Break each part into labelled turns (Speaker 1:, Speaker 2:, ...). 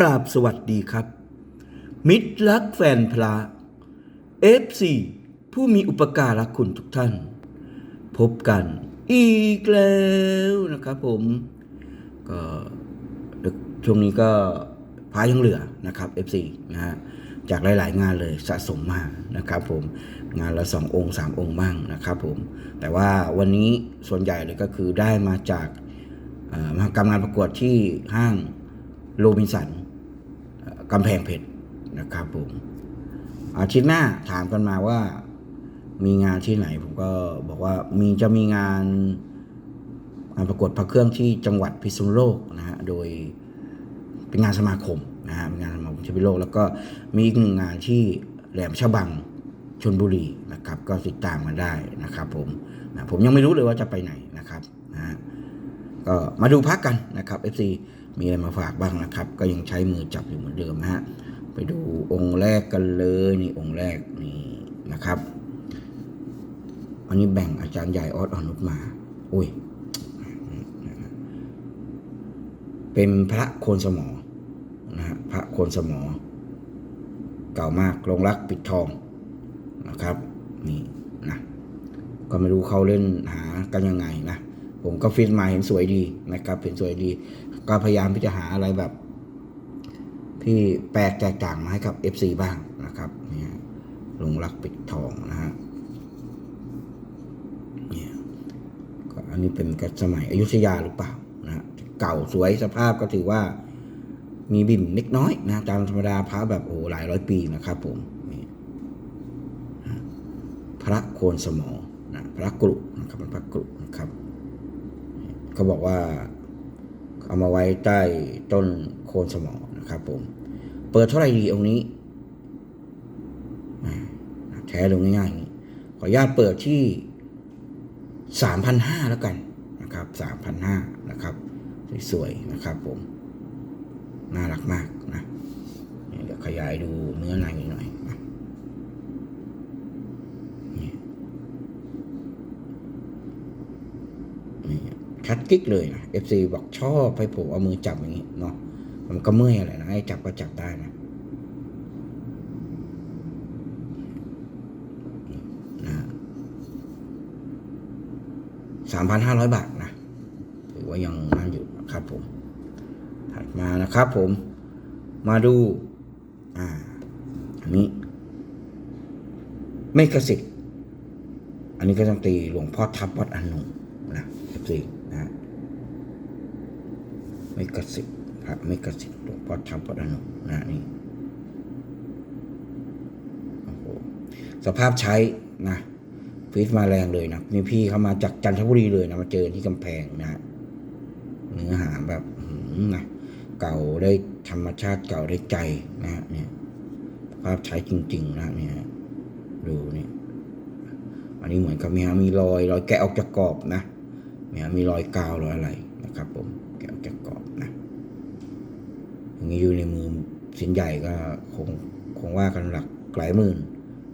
Speaker 1: กราบสวัสดีครับ มิตรรักแฟนพระ FC ผู้มีอุปการะคุณทุกท่าน พบกันอีกแล้วนะครับผมก็ช่วงนี้ก็พายังเหลือนะครับ FC นะฮะจากหลาย ๆ งานเลยสะสมมานะครับผมงานละสององค์สามองค์บ้างนะครับผมแต่ว่าวันนี้ส่วนใหญ่เลยก็คือได้มาจากมหกรรมงานประกวดที่ห้างโรบินสัน กำแพงเพชรนะครับผมอาทิตย์หน้าถามกันมาว่ามีงานที่ไหน ผมก็บอกว่ามีจะมีงานงานประกวดพระเครื่องที่จังหวัดพิษณุโลกนะฮะโดยเป็นงานสมาคมนะฮะเป็นงานสมาคมพิษณุโลก แล้วก็มีอีกหนึ่งงานที่แหลมฉบังชนบุรีนะครับ ก็ติดตามกันได้นะครับ ผมนะผมยังไม่รู้เลยว่าจะไปไหนนะครับนะฮะก็มาดูพักกันนะครับ FC มีอะไรมาฝากบ้างนะครับ ก็ยังใช้มือจับอยู่เหมือนเดิมนะฮะไปดูองค์แรกกันเลยนี่องค์แรกนี่นะครับ อันนี้แบ่งอาจารย์ใหญ่ออสอนุมาอุ้ยเป็นพระโคนสมอนะฮะพระโคนสมอ เก่ามากลงรักปิดทองนะครับนี่นะก็ไม่รู้เขาเล่นหากันยังไงนะ ผมก็ฟิตมาเห็นสวยดีนะครับเห็นสวยดี ก็พยายามที่จะหาอะไรแบบ ที่แปลกแตกต่างมาให้กับ FC บ้างนะครับเนี่ยลงรักปิดทองนะฮะเนี่ยก็อันนี้เป็นกสมัยอยุธยาหรือเปล่านะฮะเก่าสวยสภาพก็ถือว่ามีบิ่มเล็กน้อยนะตามธรรมดาพระแบบโอ้หลายร้อยปีนะครับผมนี่พระโคนสมอนะพระกรุนะครับเป็นพระกรุนะครับ เขาบอกว่า เอามาไว้ใต้ต้นโคนสมอนะครับผม เปิดเท่าไหร่ดีองค์นี้แท้ลงง่ายๆอย่างนี้ขออนุญาตเปิดที่สามพันห้าแล้วกันนะครับสามพันห้านะครับ สวยๆนะครับผม น่ารักมากนะเดี๋ยวขยายดูเนื้อในหน่อยนะนี่นี่ ชัดกิ๊กเลยนะ FC บอกชอบให้ผมเอามือจับอย่างนี้เนาะมันก็เมื่อยอะไรนะให้จับก็จับได้นะนะสามพันห้าร้อยบาทนะถือว่ายังนั่นอยู่ครับผม ถัดมานะครับผม มาดู อ่า อันนี้ ไม่กระสิทธิ์อันนี้ก็ต้องตีหลวงพ่อทับวัดอนนงนะเอฟซี ไม่กระสิทธิ์พระไม่กระสิทธิ์หลวงพ่อทับวัดอนนงนะนี่โอ้โหสภาพใช้นะฟีดมาแรงเลยนะนี่พี่เขามาจากจันทบุรีเลยนะมาเจอที่กำแพงนะเนื้อหาแบบนะเก่าได้ธรรมชาติเก่าได้ใจนะฮะเนี่ยภาพใช้จริง ๆ นะเนี่ยดูเนี่ยอันนี้เหมือนกับมีมีรอยรอยแกะออกจากกรอบนะเนี่ยมีรอยกาวรอยอะไรนะครับผม แกะออกจากกรอบนะอย่างนี้อยู่ในมือสินใหญ่ก็คงคงว่ากันหลักหลายหมื่น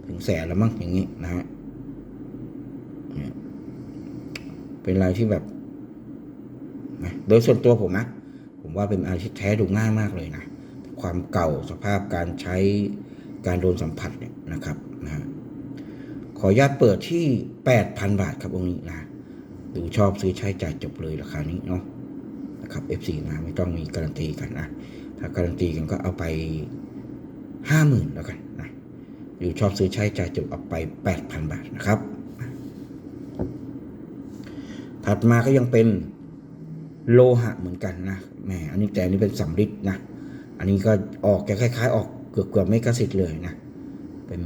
Speaker 1: ถึงแสนแล้วมั้งอย่างนี้นะฮะเนี่ยเป็นอะไรที่แบบนะโดยส่วนตัวผมนะผมว่าเป็นอะไรที่แท้ดูง่ายมากเลยนะความเก่าสภาพการใช้การโดนสัมผัสเนี่ยนะครับนะฮะขออนุญาตเปิดที่ 8,000 บาทครับองค์นี้นะ ดูชอบซื้อใช้จ่ายจบเลยราคานี้เนาะ นะครับ F4 นะไม่ต้องมีการันตีกันนะถ้าการันตีกันก็เอาไป 50,000แล้วกันนะดูชอบซื้อใช้จ่ายจบเอาไป 8,000 บาทนะครับ ถัดมาก็ยังเป็นโลหะเหมือนกันนะแหมอันนี้แต่อันนี้เป็นสำริดนะอันนี้ก็ออกจะคล้าย ๆ ออกเกือบเกือบไม่กระสิทธิ์เลยนะเป็น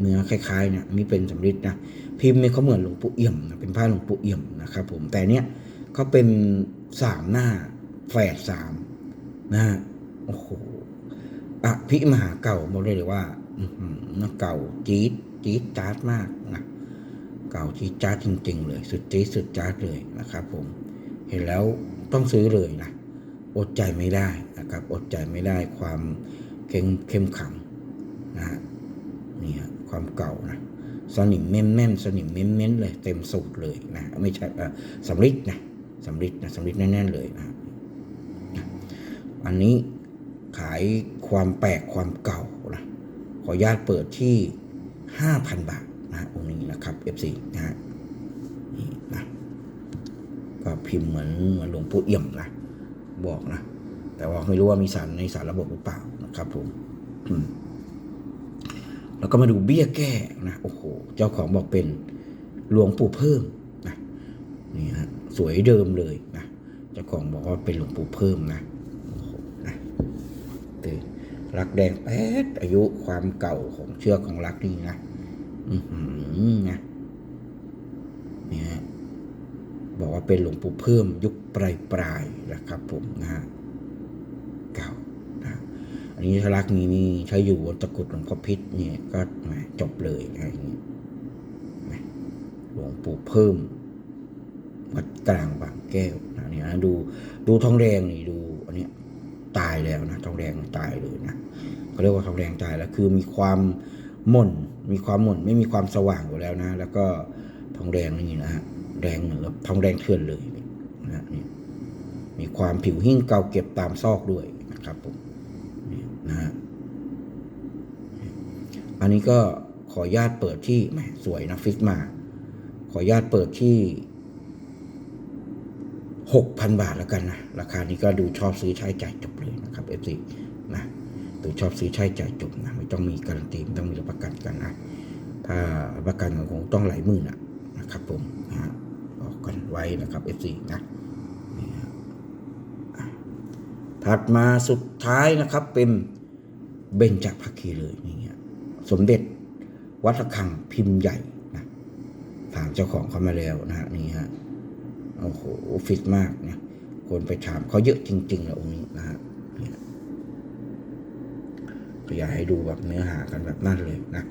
Speaker 1: เนื้อคล้ายๆเนี่ยอันนี้เป็นสำริดนะพิมพ์เนี่เขาเหมือนหลวงปู่เอี่ยมนะเป็นผ้าหลวงปู่เอี่ยมนะครับผมแต่เนี้ยเขาเป็น สามหน้า แฝดสามนะฮะโอ้โหอภิมหาเก่าบอกได้เลยว่าเก่าจี๊ดจี๊ดจ๊าดมากนะเก่าจี๊ดจ๊าดจริง ๆ เลย สุดจี๊ดสุดจ๊าดเลยนะครับผมเห็นแล้วต้องซื้อเลยนะอดใจไม่ได้นะครับอดใจไม่ได้ความเข้มเข้มขังนะฮะนี่ฮะความเก่านะสนิมเม่นเม่นๆสนิมเม้นเม้นๆเลย เต็มสูตรเลยนะไม่ใช่สำริดนะ สำริดนะสำริดแน่นๆเลยนะนะอันนี้ขายความแปลกความเก่านะขออนุญาตเปิดที่ 5,000 บาทนะองค์นี้นะครับ FC นะฮะนี่นะก็พิมพ์เหมือนเหมือนหลวงปู่เอี่ยมนะบอกนะ แต่ว่าไม่รู้ว่ามีสารในสารระบบหรือเปล่านะครับผมอืมแล้วก็มาดูเบี้ยแก้นะโอ้โหเจ้าของบอกเป็นหลวงปู่เพิ่มนะนี่ฮะ สวยเดิมเลยนะเจ้าของบอกว่าเป็นหลวงปู่เพิ่มนะนะตื่นรักแดงแป๊ดอายุความเก่าของเชือกของรักนี่นะอือหือนะเนี่ยฮะบอกว่าเป็นหลวงปู่เพิ่มยุคปลายปลายนะครับ ผมนะฮะเก่านะอันนี้ทารักนี้นี่ใช้อยู่บนตะกรุดหลวงพ่อพิษเนี่ยก็จบเลยอะไรอย่างนี้นะหลวงปู่เพิ่ม วัดกลางบางแก้วนะเนี่ยนะดูดูทองแดงนี่ดูอันเนี้ยตายแล้วนะทองแดงตายเลยนะเขาเรียกว่าทองแดงตายแล้วคือมีความหม่นมีความหม่นไม่มีความสว่างอยู่แล้วนะ แล้วก็ทองแดงนี่นะฮะแดงเหมือนกับทองแดงเถื่อนเลยนะนี่มีความผิวหิ้งเก่าเก็บตามซอกด้วยนะครับผมนี่นะฮะอันนี้ก็ขอญาตเปิดที่แหมสวยนะฟิกมา ขอญาตเปิดที่ หกพันบาทแล้วกันนะ ราคานี้ก็ดูชอบซื้อใช้จ่ายจบเลยนะครับ FC นะดูชอบซื้อใช้จ่ายจบนะไม่ต้องมีการันตีไม่ต้องมีรับประกันกันนะถ้าประกันก็คงต้องหลายหมื่นอะนะครับผมนะฮะบอกกันไว้นะครับ FC นะนี่ฮะถัดมาสุดท้ายนะครับเป็นเบญจภคีเลยนี่ฮะสมเด็จวัดระฆังพิมพ์ใหญ่นะถามเจ้าของเขามาแล้วนะฮะนี่ฮะ โอ้โหฟิตมากนะคนไปถามเขาเยอะจริงๆเลยองค์นี้นะฮะเนี่ยก็อยากให้ดูแบบเนื้อหากันแบบนั่นเลยนะ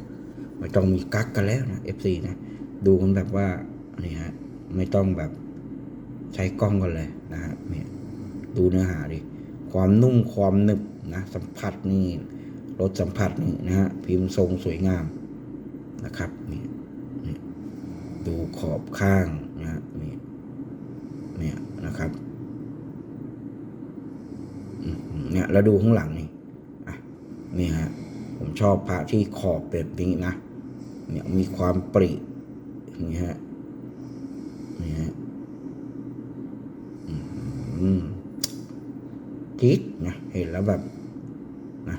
Speaker 1: ไม่ต้องมีกักกันแล้วนะ FC นะดูกันแบบว่านี่ฮะไม่ต้องแบบใช้กล้องกันเลยนะฮะเนี่ยดูเนื้อหาดิความนุ่มความหนึบนะสัมผัสนี่รสสัมผัสนี่นะฮะพิมพ์ทรงสวยงามนะครับนี่นี่ดูขอบข้างนะฮะนี่ เนี่ยนะครับอืมเนี่ย แล้วดูข้างหลังนี่อะนี่ฮะผมชอบพระที่ขอบแบบนี้นะเนี่ยมีความปรินี่ฮะนี่ฮะอืมทิศนะเห็นแล้วแบบนะ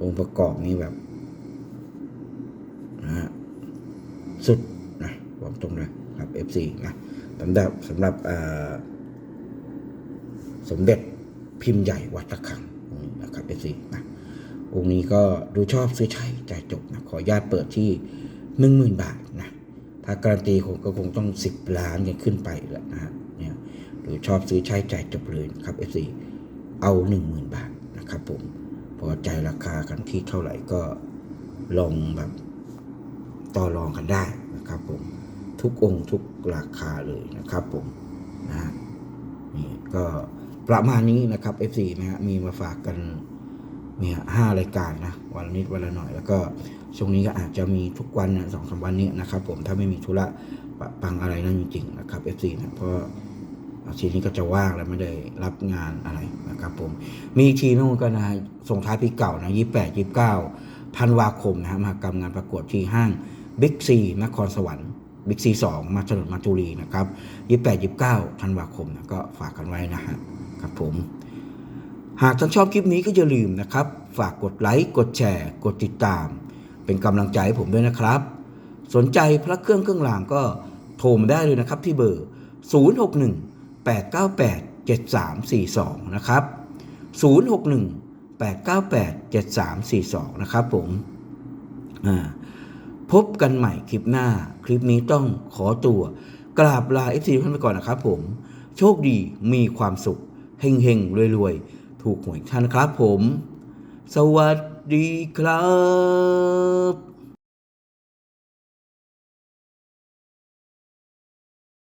Speaker 1: องค์ประกอบนี้แบบนะฮะสุดนะบอกตรงเลยครับ F4 นะสำหรับสำหรับเอ่อสมเด็จ พิมพ์ใหญ่วัดตะขังนะครับ F4 นะองค์นี้ก็ดูชอบซื้อใช้จ่ายจบนะขออนุญาตเปิดที่หนึ่งหมื่นบาทนะถ้าการันตีคงก็คงต้องสิบล้านกันขึ้นไปแหละนะฮะเนี่ยดูชอบซื้อใช้จ่ายจบเลยครับ F4 เอาหนึ่งหมื่นบาทนะครับผมพอใจราคากันที่เท่าไหร่ก็ลองแบบต่อรองกันได้นะครับผมทุกองค์ทุกราคาเลยนะครับผมนะนี่ก็ ประมาณนี้นะครับ FC นะฮะมีมาฝากกันเนี่ยห้ารายการนะวันนิดวันละหน่อยแล้วก็ช่วงนี้ก็อาจจะมีทุกวันนะสองสามวันนี้นะครับผมถ้าไม่มีธุระปะปังอะไรนั่นจริงๆนะครับ FC นะเพราะทิตย์นี้ก็จะว่างแล้วไม่ได้รับงานอะไรนะครับผมมีอีกทีนู่นก็นะส่งท้ายปีเก่านะยี่แปดยี่เก้าธันวาคมนะฮะมหากรรมงานประกวดที่ห้างบิ๊กซีนครสวรรค์บิ๊กซีสองมาถนนมาจุรีนะครับยี่แปดยี่เก้าธันวาคมนะก็ฝากกันไว้นะฮะ ครับผม หากท่านชอบคลิปนี้ก็อย่าลืมนะครับ ฝากกดไลค์ กดแชร์ กดติดตาม เป็นกำลังใจให้ผมด้วยนะครับ สนใจพระเครื่องเครื่องรางก็โทรมาได้เลยนะครับที่เบอร์ 061 898 7342 นะครับ 061 898 7342 นะครับผมพบกันใหม่คลิปหน้า คลิปนี้ต้องขอตัวกราบลาเอฟซีท่านไปก่อนนะครับผม โชคดีมีความสุข เฮงเฮงรวยรวยๆถูกหวยท่านครับผม สวัสดีครับ